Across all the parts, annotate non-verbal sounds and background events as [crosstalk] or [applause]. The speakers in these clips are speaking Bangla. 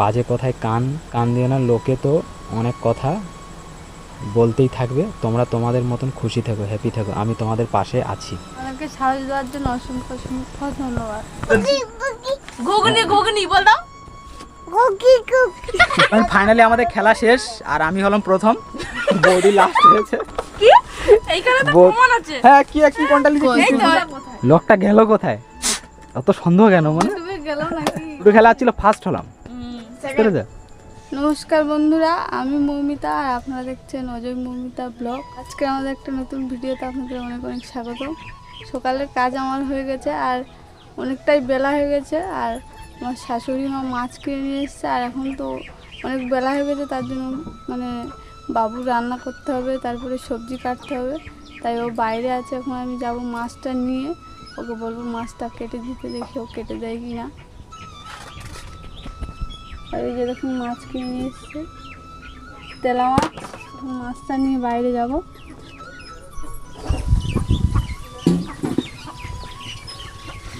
বাজে কথায় কান কান দিয়ে না লোকে তো অনেক কথা বলতেই থাকবে। তোমরা তোমাদের মতন খুশি থেকো হ্যাপি থেকো আমি তোমাদের পাশে আছি। আমাকে সাহস দেওয়ার জন্য অসংখ্য অসংখ্য ধন্যবাদ। ঘুগনি ঘুগনি বল দাও। ফাইনালি আমাদের খেলা শেষ আর আমি হলাম প্রথম। বৌদি লাস্ট হয়েছে। কি? এইখানে তো প্রমাণ আছে? হ্যাঁ কি কোনটা লোকটা গেল কোথায়? অত সন্দেহ কেন মানে? তুমি গেল নাকি? খেলা ছিল ফার্স্ট হলাম। নমস্কার বন্ধুরা আমি মৌমিতা আর আপনারা দেখছেন অজয় মৌমিতা ব্লগ। আজকে আমাদের একটা নতুন ভিডিওতে আপনাদের অনেক অনেক স্বাগত। সকালের কাজ আমার হয়ে গেছে আর অনেকটাই বেলা হয়ে গেছে আর আমার শাশুড়ি মা মাছ কিনে নিয়ে এসছে আর এখন তো অনেক বেলা হয়ে গেছে তার জন্য মানে বাবু রান্না করতে হবে তারপরে সবজি কাটতে হবে। তাই ও বাইরে আছে এখন আমি যাব মাছটা নিয়ে। ওকে বলব মাছটা কেটে দিতে দেখি ও কেটে দেয় কি না আর এই যে দেখুন মাছ কিনে নিয়ে এসছে। তেলা মাছ মাছটা নিয়ে বাইরে যাব।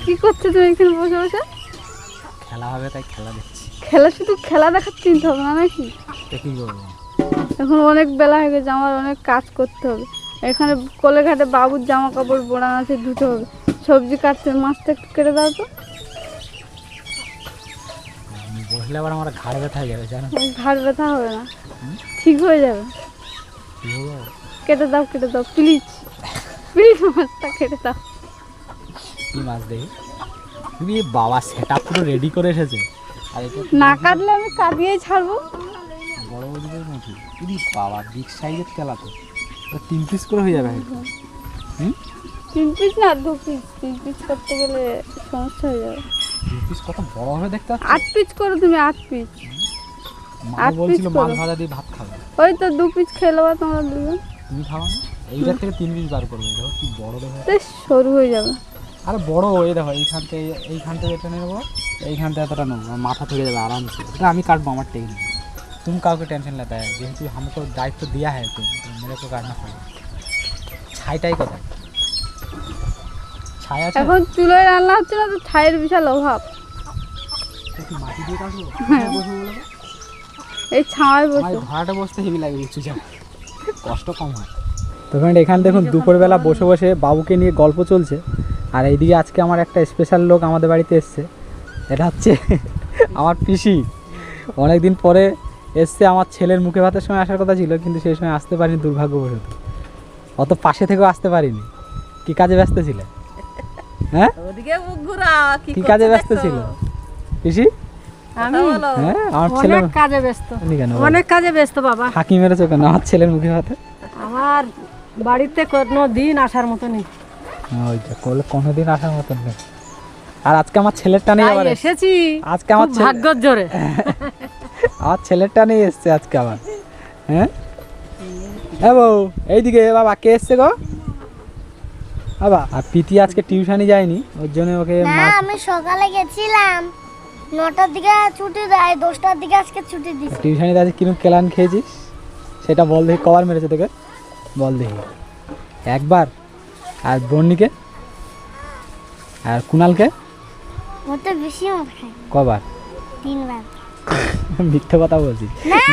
কি করছ তুমি এখানে বসে বসে? খেলা হবে তাই খেলা দেখছি। খেলা শুধু খেলা দেখার চিন্তা হবে না নাকি? তো কি করব? এখন অনেক বেলা হয়ে গেছে আমার অনেক কাজ করতে হবে। এখানে কোলেঘাটে বাবুর জামা কাপড় বোড়ানো আছে ধুতে হবে। সবজি কাটতে মাছটা একটু কেটে দাও তো। বসলে আবার আমার ঘাড় ব্যথা হয়ে যাবে জানো? ঘাড় ব্যথা হবে না। ঠিক হয়ে যাবে। কেটে দাও কেটে দাও প্লিজ প্লিজ মাছটা কেটে দাও। কি মাছ দেখি তুমি বাবা সেট পুরো রেডি করে এসেছে। না কাটলে আমি কাটিয়েই ছাড়বো। বড় বড়দের মতো ইদি বাবা বিগ সাইজের তেলা তো। তিন পিস করে হয়ে যাবে। হুম? তিন পিস না দু পিস তিন পিস করতে গেলে সমস্যা হয়ে যাবে। পিস কত বড় হবে দেখতে পাচ্ছ আট পিস করো তুমি আট পিস মা আট piece বলছিল মাছ করো। ভাজা দিয়ে ভাত খাবে ওই তো দু পিস খেয়ে নেবা তোমরা দুজন তুমি খাওয়া না এইটার থেকে তিন পিস বার করবে দেখো কি বড় দেখো বেশ সরু হয়ে যাবে আরে বড় এই দেখো এইখান থেকে এইখান থেকে এটা নেবো এইখান থেকে এতটা নেবো আমার মাথা থেকে যাবে আরামসে এটা আমি কাটবো আমার টেকনিক তুমি কাউকে টেনশন लेता है যেহেতু हमको দায়িত্ব दिया है तो मेरे को काटना पड़ेगा ছাইটাই কোথায় ছাই আছে? এখন চুলোয় রান্না হচ্ছে না তো ছাইয়ের বিশাল অভাব। মাটি দিয়ে কাটবো? হ্যাঁ। বসে এই ছাওয়ায় বসে। ভাড়াটা বসতে হেভি লাগে উঁচু কষ্ট কম হয়। তো ফ্রেন্ড এখানে দেখুন দুপুরবেলা বসে বসে বাবুকে নিয়ে গল্প চলছে। আর এইদিকে আজকে আমার একটা স্পেশাল লোক আমাদের বাড়িতে এসছে। এটা হচ্ছে [laughs] আমার পিসি। অনেক দিন পরে এসছে আমার ছেলের মুখে ভাতের সময় আসার কথা ছিল কিন্তু সেই সময় আসতে পারিনি দুর্ভাগ্যবশত। অত পাশে থেকেও আসতে পারিনি। কি কাজে ব্যস্ত ছিলে? হ্যাঁ? ওদিকে মুখ ঘুরা কি কি কাজে ব্যস্ত ছিল? পিসি? বলো। হ্যাঁ আমার ছেলে অনেক কাজে ব্যস্ত। কেন? অনেক কাজে ব্যস্ত বাবা। ফাঁকি মেরেছো কেন? আমার ছেলের মুখে ভাতে আমার বাড়িতে কোনো দিন আসার মতো নেই। ওইটা করলে কোনোদিন আসার মতন নেই। আর আজকে আমার ছেলেরটা নেই আবার? এসেছি। আজকে আমার খুব ভাগ্যর জোরে। [laughs] আমার ছেলেরটা নেই এসছে আজকে আবার। হ্যাঁ? হ্যাঁ বউ এইদিকে বাবা কে এসছে গো? বাবা। আর প্রীতি আজকে টিউশনি যায়নি ওর জন্য ওকে না আমি সকালে গেছিলাম। নটার দিকে ছুটি দেয় দশটার দিকে আজকে ছুটি দিচ্ছে টিউশনিতে আজকে কিরম কেলান খেয়েছিস? সেটা বল দেখি কবার মেরেছে তোকে? বল দেখি। একবার? আর বন্নিকে? আর কুনালকে? ওতে বেশি মার খাই কবার? তিনবার। [laughs] মিথ্যে কথা বলছিস।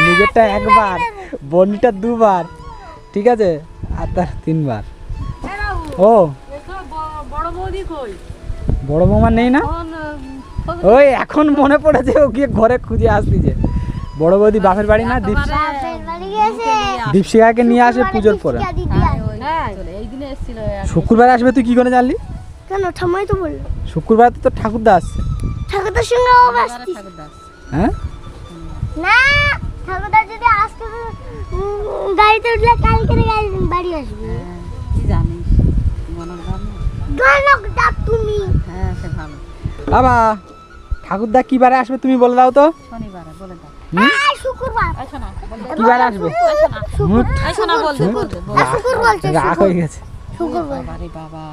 নিজেরটা একবার বন্ডিটা দুবার ঠিক আছে? আর তার তিনবার। ও। বড় বৌদি কই? বড় বৌমা নেই না? ওই এখন মনে পড়েছে ও গিয়ে ঘরে খুঁজে আসতিছে বড় বৌদি বাপের বাড়ি না দীপশিখাকে নিয়ে আসে পুজোর পরে। দিনে এসেছিল শুক্রবার আসবে তুই কি করে জানলি? কেন ঠামাই তো বলল। শুক্রবার তো তোর ঠাকুরদা আসছে। ঠাকুরদার সঙ্গে ও হ্যাঁ? না ঠাকুরদার যদি আসতে গাড়িতে উঠলে কালকে গাড়ি বাড়ি আসবে। তুমি। হ্যাঁ সে ভালো। বাবা ঠাকুরদা কি বারে আসবে তুমি বলে দাও তো। শনিবারে বলে দাও। আয় শুক্রবার। আইসো না কি বারে আসবে? বলছে রাগ হয়ে গেছে। শুক্রবার। বাবারে বাবা।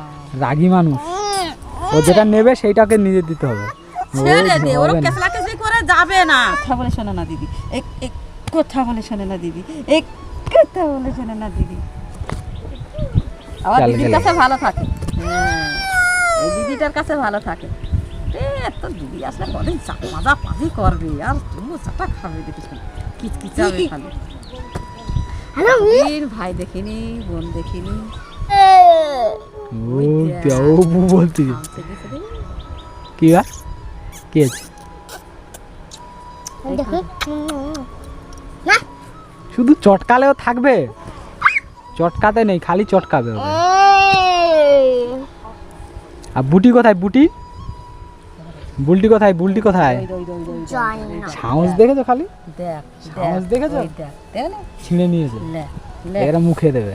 রাগী মানুষ। ও যেটা নেবে সেইটাকে নিজে দিতে হবে। ছেড়ে দে ওরা হবে না। কেসলা কেসলি করে যাবে না। কথা বলে শোনে না দিদি। এক এক কথা বলে শোনে না দিদি। এক কথা বলে শোনে না দিদি। আমার দিদির কাছে ভালো থাকে। হ্যাঁ এই দিদিটার কাছে ভালো থাকে। এ তো দিদি আসলে কদিন চা মাজা পাজি করবে আর তবু চাটা খাবে দেখিস কিচকিচাবে খালি। দিন ভাই দেখিনি বোন দেখিনি। বলতে কি বা কি আছে? শুধু চটকালেও থাকবে? চটকাতে নেই খালি চটকাবে আর বুটি কোথায় বুটি বুলটি কোথায় বুলটি কোথায় সাহস দেখেছ খালি সাহস দেখেছ? ছিঁড়ে নিয়েছে। এরা মুখে দেবে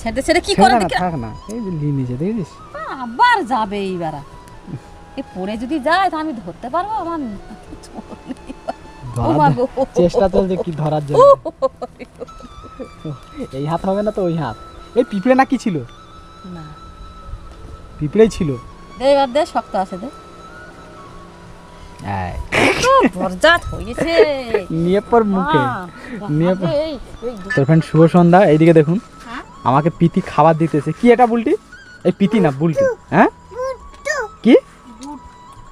ছেড়ে ছেড়ে কি করে না, থাক না এই দেখেছিস আবার যাবে এইবার এ পড়ে যদি যায় তো আমি ধরতে পারব আমার। চেষ্টা চলছে কি ধরার জন্য এই হাত হবে না তো ওই হাত। এই পিঁপড়ে না কি ছিল? না। পিঁপড়েই ছিল। দে এবার দে শক্ত আছে দে। বরজাত হয়েছে। নিয়ে পর মুখে। নিয়ে বাবা, এই, এই তোর ফ্রেন্ড শুভ সন্ধ্যা এইদিকে দেখুন। হ্যাঁ? আমাকে পিতি খাবার দিতেছে। কি এটা বুলটি? এই পিতি না বুলটি। হ্যাঁ? কি?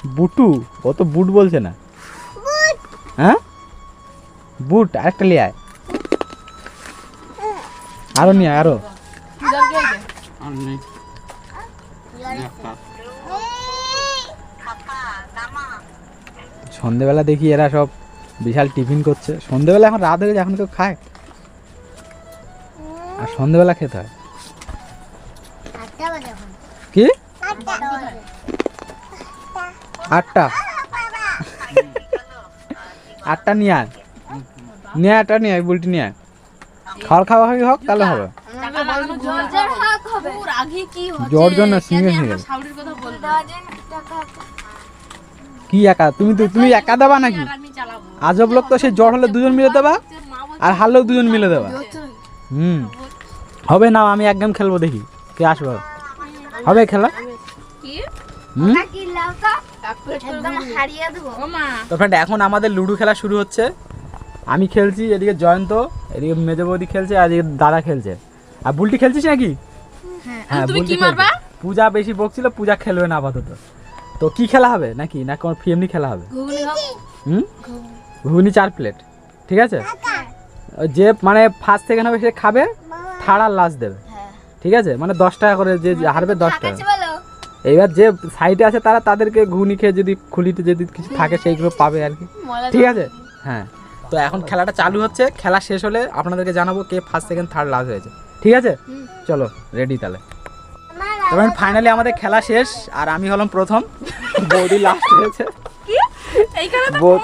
বুটু। ও তো বুট বলছে না। হ্যাঁ? বুট আরেকটা লিয়ে আয় আরও নিয়ে আরও। সন্ধেবেলা দেখি এরা সব বিশাল টিফিন করছে। সন্ধেবেলা এখন রাত হয়ে এখন কেউ খায়? আর সন্ধেবেলা খেতে হয়? কি? আটটা। আটটা নিয়ে আয়। নিয়ে আটটা নিয়ে আয়, বুলটি নিয়ে আয়। খাওয়ার খাওয়া খাওয়ি হোক তাহলে হবে। জ্বর জন্য সিঙ্গে সিঙ্গে কি একা? তুমি তো তুমি একা দেবা নাকি? আজব লোক তো সেই জ্বর হলে দুজন মিলে দেবা আর হারলেও দুজন মিলে দেবা। হুম। হবে না আমি এক গেম খেলব দেখি। কে আসবে? হবে খেলা? তো ফ্রেন্ড এখন আমাদের লুডো খেলা শুরু হচ্ছে। আমি খেলছি এদিকে জয়ন্ত এদিকে মেজো বৌদি খেলছে আর এদিকে দাদা খেলছে। আর বুলটি খেলছিস নাকি? হ্যাঁ তুমি কি মারবা? পূজা বেশি বকছিল পূজা খেলবে না আপাতত। তো কি খেলা হবে নাকি? না কোনো ফিএমনি খেলা হবে? হুম? ঘুগনি চার প্লেট ঠিক আছে? ওই যে মানে ফার্স্ট সেকেন্ড হবে সে খাবে থার্ড আর লাস্ট দেবে ঠিক আছে? মানে দশ টাকা করে যে হারবে দশ টাকা। এইবার যে সাইডে আছে তারা তাদেরকে ঘুগনি খেয়ে যদি খুলিতে যদি কিছু থাকে সেইগুলো পাবে আর কি। ঠিক আছে? হ্যাঁ। তো এখন খেলাটা চালু হচ্ছে খেলা শেষ হলে আপনাদেরকে জানাব কে ফার্স্ট সেকেন্ড থার্ড লাস্ট হয়েছে। ঠিক আছে? চলো রেডি তাহলে। তবে ফাইনালি আমাদের খেলা শেষ আর আমি হলাম প্রথম। বৌদি লাস্ট হয়েছে। বৌ-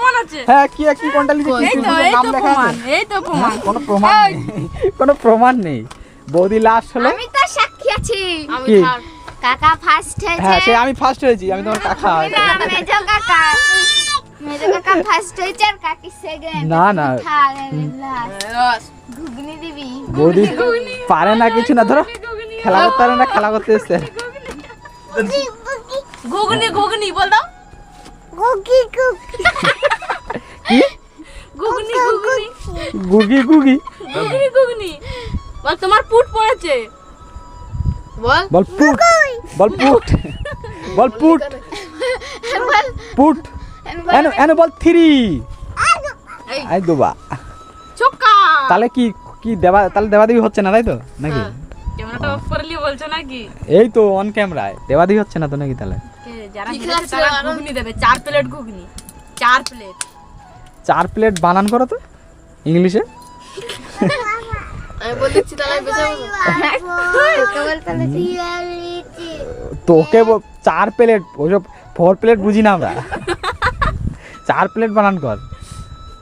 হ্যাঁ কি কি কোনটা নাম লেখা আছে? এই তো প্রমাণ। কোনো প্রমাণ নেই। কোনো প্রমাণ নেই। বৌদি লাস্ট হলো। আমি তো সাক্ষী আছি। কি? কাকা ফার্স্ট হ্যাঁ সে আমি ফার্স্ট হয়েছি আমি তোমার কাকা। কাকা। মেজো কাকা ফার্স্ট হয়েছে আর কাকি সেকেন্ড না, না। ঘুগনি দিবি বৌদি পারে না কিছু না ধরো খেলা করতে পারে না খেলা করতে এসছে ঘুগনি ঘুগনি বল দাও গুগি কি ঘুগনি ঘুগনি গুগি গুগি ঘুগনি ঘুগনি বল তোমার পুট পড়েছে বল বল পুট বল পুট বল পুট পুট এনো এনো বল থ্রি আই দুবা চোক্কা তাহলে কি কি দেবা তাহলে দেবাদেবী হচ্ছে না তাই তো? নাকি? ক্যামেরাটা অফ করে বলছো নাকি? এই তো অন ক্যামেরায় দেবাদেবী হচ্ছে না তো নাকি তাহলে? যারা তারা ঘুগনি দেবে। চার প্লেট ঘুগনি। চার প্লেট চার প্লেট বানান করো তো ইংলিশে। তোকে চার প্লেট ওসব ফোর প্লেট বুঝি না আমরা। চার প্লেট বানান কর।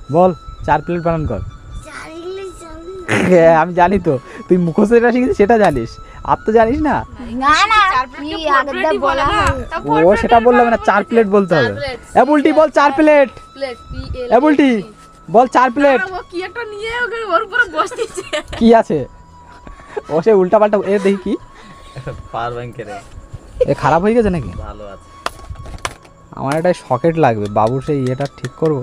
বল চার প্লেট বানান কর। হ্যাঁ, আমি জানি তো। তুই মুখস্থ যেটা শিখেছিস সেটা জানিস। আর তো জানিস না। না না কি আগেরটা বলা ও সেটা বললে হবে না চার প্লেট বলতে হবে। এ বুলটি বল চার plate. Plate P L A Bulti বল চার প্লেট। ও কি একটা নিয়ে ওর উপরে বসতেছে। কি আছে? ও সে উল্টা পাল্টা এ দেখি কি। [laughs] পাওয়ার ব্যাংকের এ খারাপ হয়ে গেছে নাকি? ভালো আছে। আমার একটা সকেট লাগবে বাবুর সেই ইয়েটা ঠিক করব?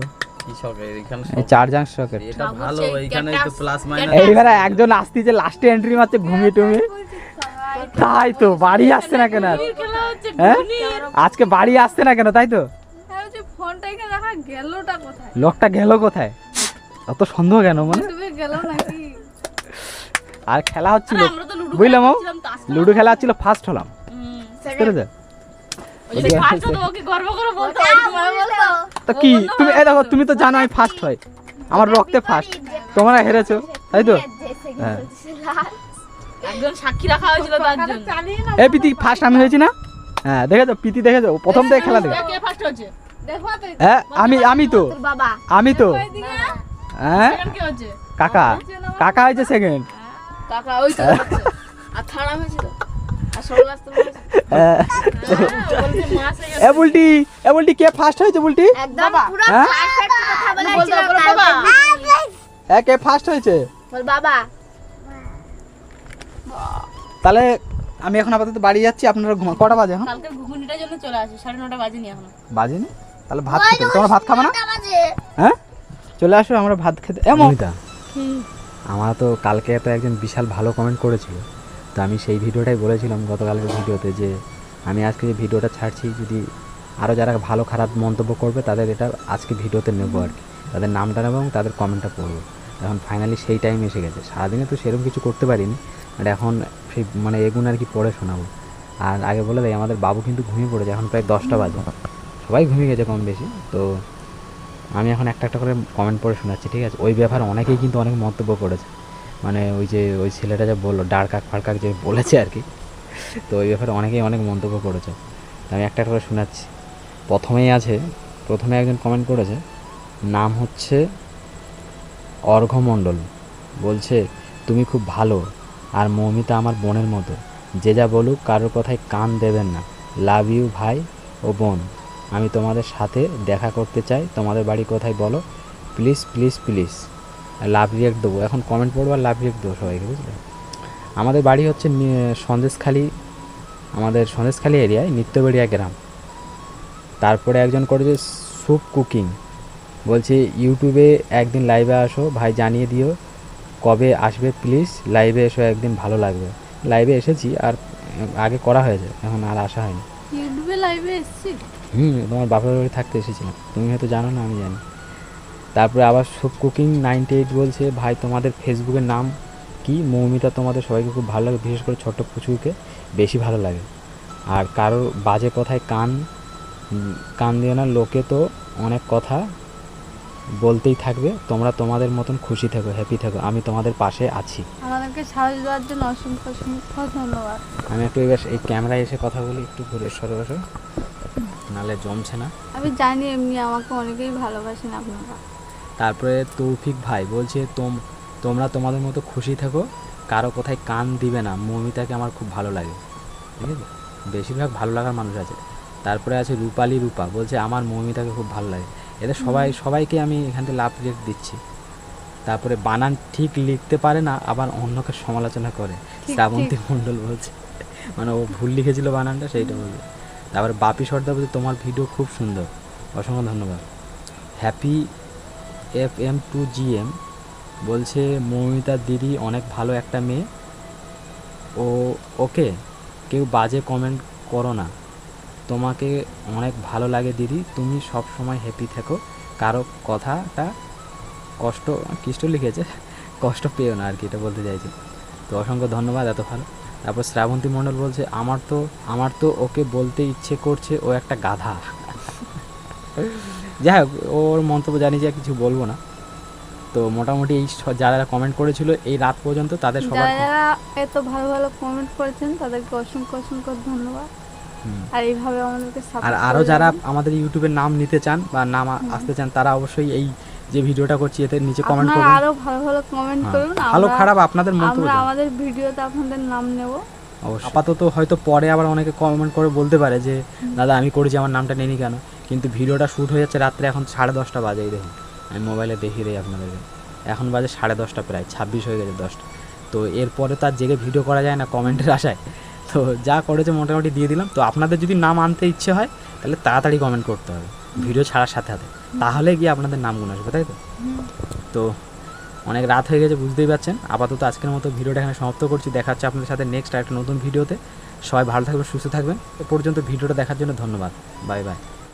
সকেট চার্জার সকেট এটা ভালো সেই এখানে ক্যাটাস- তো প্লাস মাইনাস এইবারে একজন আসতেছে লাস্টে এন্ট্রি মারছে ঘুমিয়ে তাই তো বাড়ি আসছে না কেন আর? হ্যাঁ? আজকে বাড়ি আসছে না কেন তাই তো? হ্যাঁ যে লোকটা গেল কোথায়? অত সন্দেহ কেন মানে? তুমি গেল নাকি? আর খেলা হচ্ছিল আমরা তো লুডো বুঝলাম ও? লুডো খেলা হচ্ছিল ফার্স্ট হলাম পেরেছ? ওই যে ফার্স্ট তো ওকে গর্ব করে বলতে হয় তোমার বলতো তো কি? তুমি এই দেখো তুমি তো জানো আমি ফার্স্ট হয়। আমার রক্তে ফার্স্ট তোমরা হেরেছো তাই তো? হ্যাঁ। একজন সাক্ষী রাখা হয়েছিল তার জন্য। এই প্রীতি ফার্স্ট আমি হয়েছি না? হ্যাঁ দেখেছ প্রীতি দেখেছ ও প্রথম থেকে খেলা দেখে কে ফার্স্ট হচ্ছে দেখো হ্যাঁ আমি আমি তো। আমি তো। হ্যাঁ। হচ্ছে কাকা। কাকা হয়েছে সেকেন্ড কাকা ওই তো। হচ্ছে। আর থাড়া হয়েছিল? হ্যাঁ। হয়ে এ বুলটি এ বুলটি কে ফার্স্ট হয়েছে বুলটি? একদম হ্যাঁ? এ কে ফার্স্ট হয়েছে? বাবা। তাহলে আমি এখন আপাতত বাড়ি যাচ্ছি আপনারা ঘুমা কটা বাজে এখন? কালকে ঘুগনিটার জন্য চলে আসে সাড়ে নটা বাজেনি এখনও। বাজেনি? তাহলে ভাত খেতে। তোমরা ভাত খাবে না? হ্যাঁ? চলে আসো আমরা ভাত খেতে এমন। আমার তো কালকে তো একজন বিশাল ভালো কমেন্ট করেছিল। তো আমি সেই ভিডিওটাই বলেছিলাম গতকালের ভিডিওতে যে আমি আজকে যে ভিডিওটা ছাড়ছি, যদি আরও যারা ভালো খারাপ মন্তব্য করবে, তাদের এটা আজকে ভিডিওতে নেব আর কি। তাদের নামটা নেব এবং তাদের কমেন্টটা পড়ব। এখন ফাইনালি সেই টাইম এসে গেছে। সারাদিনে তো সেরকম কিছু করতে পারিনি বাট এখন সেই মানে এগুন আর কি পড়ে শোনাবো। আর আগে বলে দেয় আমাদের বাবু কিন্তু ঘুমিয়ে পড়েছে, এখন প্রায় দশটা বাজে। সবাই ঘুমিয়ে গেছে কম বেশি, তো আমি এখন একটা একটা করে কমেন্ট পড়ে শোনাচ্ছি, ঠিক আছে? ওই ব্যাপারে অনেকেই কিন্তু অনেক মন্তব্য করেছে। মানে ওই যে ওই ছেলেটা যে বলল ডারকাক ফাড়কাক যে বলেছে আর কি। তো ওই ব্যাপারে অনেকেই অনেক মন্তব্য করেছে। আমি একটা একটা করে শোনাচ্ছি। প্রথমেই আছে, প্রথমে একজন কমেন্ট করেছে, নাম হচ্ছে অর্ঘমণ্ডল বলছে, তুমি খুব ভালো আর মৌমিতা আমার বোনের মতো। যে যা বলুক কারোর কথায় কান দেবেন না। লাভ ইউ ভাই ও বোন। আমি তোমাদের সাথে দেখা করতে চাই। তোমাদের বাড়ি কোথায় বলো? Please please please. Love react দেবো। এখন কমেন্ট পড়ব আর লাভ রিয়েক্ট দেবো সবাইকে বুঝলে? আমাদের বাড়ি হচ্ছে সন্দেশখালি আমাদের সন্দেশখালি এরিয়ায় নিত্যবেড়িয়া গ্রাম। তারপরে একজন করেছে স্যুপ কুকিং বলছে ইউটিউবে একদিন লাইভে আসো ভাই জানিয়ে দিও কবে আসবে প্লিজ লাইভে এসো একদিন ভালো লাগবে। লাইভে এসেছি আর আগে করা হয়েছে এখন আর আসা হয়নি। ইউটিউবে লাইভে এসেছি? হুম তোমার বাপের বাড়ি থাকতে এসেছিলাম। তুমি হয়তো জানো না আমি জানি। তারপরে আবার সুপ কুকিং নাইনটি এইট বলছে ভাই তোমাদের ফেসবুকের নাম কি? মৌমিতা তোমাদের সবাইকে খুব ভালো লাগে বিশেষ করে ছোট্ট পুচুকে বেশি ভালো লাগে। আর কারোর বাজে কথায় কান কান দিও না লোকে তো অনেক কথা বলতেই থাকবে তোমরা তোমাদের মতন খুশি থাকো হ্যাপি থাকো আমি তোমাদের পাশে আছি। আমাদেরকে সাহস দেওয়ার জন্য অসংখ্য অসংখ্য ধন্যবাদ। আমি একটু এবার এই ক্যামেরায় এসে কথা বলি একটু ঘুরে সরে বসো নাহলে জমছে না। আমি জানি এমনি আমাকে অনেকেই ভালোবাসেন আপনারা। তারপরে তৌফিক ভাই বলছে তোম তোমরা তোমাদের মতো খুশি থেকো কারও কোথায় কান দিবে না মৌমিতাকে আমার খুব ভালো লাগে। ঠিক আছে? বেশিরভাগ ভালো লাগার মানুষ আছে। তারপরে আছে রূপালি রূপা বলছে আমার মৌমিতাকে খুব ভালো লাগে। এদের সবাই সবাইকে আমি এখান থেকে লাভ রেট দিচ্ছি। তারপরে বানান ঠিক লিখতে পারে না আবার অন্যকে সমালোচনা করে। শ্রাবন্তী মণ্ডল বলছে মানে ও ভুল লিখেছিল বানানটা সেইটা বলছে তারপরে বাপি সর্দার বলছে তোমার ভিডিও খুব সুন্দর। অসংখ্য ধন্যবাদ। Happy F M to G M বলছে মৌমিতার দিদি অনেক ভালো একটা মেয়ে। ও, ওকে কেউ বাজে কমেন্ট করো না। তোমাকে অনেক ভালো লাগে দিদি, তুমি সব সময় হ্যাপি থেকো। কারও কথাটা কষ্ট কষ্ট লিখেছে, কষ্ট পেও না আর কি এটা বলতে চাইছে। তো অসংখ্য ধন্যবাদ, এত ভালো। তারপর শ্রাবন্তী মণ্ডল বলছে, আমার তো আমার তো ওকে বলতে ইচ্ছে করছে, ও একটা গাধা। যাই হোক ওর মন্তব্য জানি যে কিছু বলব না। তো মোটামুটি এই যারা কমেন্ট করেছিল এই রাত পর্যন্ত তাদের সবার যারা এত ভালো ভালো কমেন্ট করেছেন তাদেরকে অসংখ্য অসংখ্য ধন্যবাদ। আর এইভাবে আমাদেরকে আর আরও যারা আমাদের ইউটিউবের নাম নিতে চান বা নাম আসতে চান তারা অবশ্যই এই যে ভিডিওটা করছি এতে নিচে কমেন্ট করবেন আরও ভালো ভালো কমেন্ট হ্যাঁ। করুন। ভালো খারাপ আপনাদের মন্তব্য আমরা আমাদের ভিডিওতে আপনাদের নাম নেব। অবশ্যই। আপাতত হয়তো পরে আবার অনেকে কমেন্ট করে বলতে পারে যে দাদা আমি করেছি আমার নামটা নেনি কেন? কিন্তু ভিডিওটা শ্যুট হয়ে যাচ্ছে রাত্রে এখন সাড়ে দশটা বাজে এই দেখুন। আমি মোবাইলে দেখিয়ে দিই আপনাদেরকে। এখন বাজে সাড়ে দশটা প্রায়, ছাব্বিশ হয়ে গেছে দশটা। তো এরপরে তার জেগে ভিডিও করা যায় না কমেন্টের আশায়। তো যা করেছে মোটামুটি দিয়ে দিলাম। তো আপনাদের যদি নাম আনতে ইচ্ছে হয়, তাহলে তাড়াতাড়ি কমেন্ট করতে হবে। ভিডিও ছাড়ার সাথে সাথে। তাহলে গিয়ে আপনাদের নামগুলো আসবে, তাই তো? তো অনেক রাত হয়ে গেছে, বুঝতেই পারছেন। আপাতত আজকের মতো ভিডিওটা এখানে সমাপ্ত করছি। দেখা হচ্ছে আপনাদের সাথে নেক্সট একটা নতুন ভিডিওতে। সবাই ভালো থাকবেন, সুস্থ থাকবেন। এ পর্যন্ত ভিডিওটা দেখার জন্য ধন্যবাদ। Bye bye.